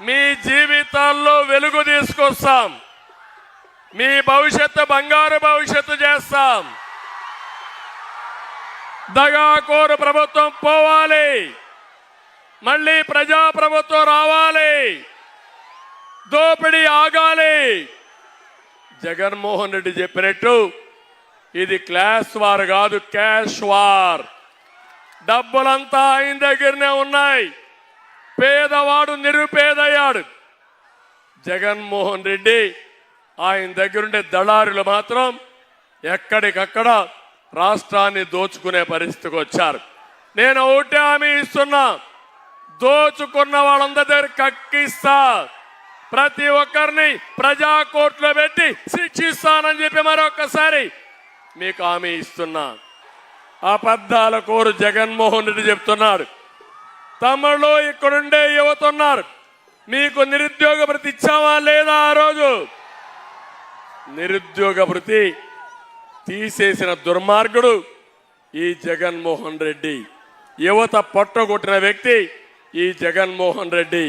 మీ జీవితాల్లో వెలుగు తీసుకొస్తాం. మీ భవిష్యత్తు బంగారు భవిష్యత్తు చేస్తాం. దగాకోరు ప్రభుత్వం పోవాలి. మళ్ళీ ప్రజా ప్రభుత్వం రావాలి. దోపిడీ ఆగాలి. జగన్మోహన్ రెడ్డి చెప్పినట్టు ఇది క్లాస్ వార్ కాదు క్యాష్ వార్. డబ్బులంతా ఆయన దగ్గరనే ఉన్నాయి. పేదవాడు నిరుపేదయ్యాడు. జగన్మోహన్ రెడ్డి ఆయన దగ్గరుండే దళారులు మాత్రం ఎక్కడికక్కడ రాష్ట్రాన్ని దోచుకునే పరిస్థితికి వచ్చారు. నేను ఒకటే హామీ ఇస్తున్నా దోచుకున్న వాళ్ళందరి దగ్గర కక్కిస్తా. ప్రతి ఒక్కరిని ప్రజా కోర్టులో పెట్టి శిక్షిస్తానని చెప్పి మరొకసారి మీకు హామీ ఇస్తున్నా. అబద్ధాల కోరు జగన్మోహన్ రెడ్డి చెప్తున్నాడు తమలో ఇక్కడుండే యువత ఉన్నారు మీకు నిరుద్యోగ భృతి ఇచ్చావా లేదా ఆ రోజు? నిరుద్యోగ భృతి తీసేసిన దుర్మార్గుడు ఈ జగన్మోహన్ రెడ్డి. యువత పట్టగొట్టిన వ్యక్తి ఈ జగన్మోహన్ రెడ్డి.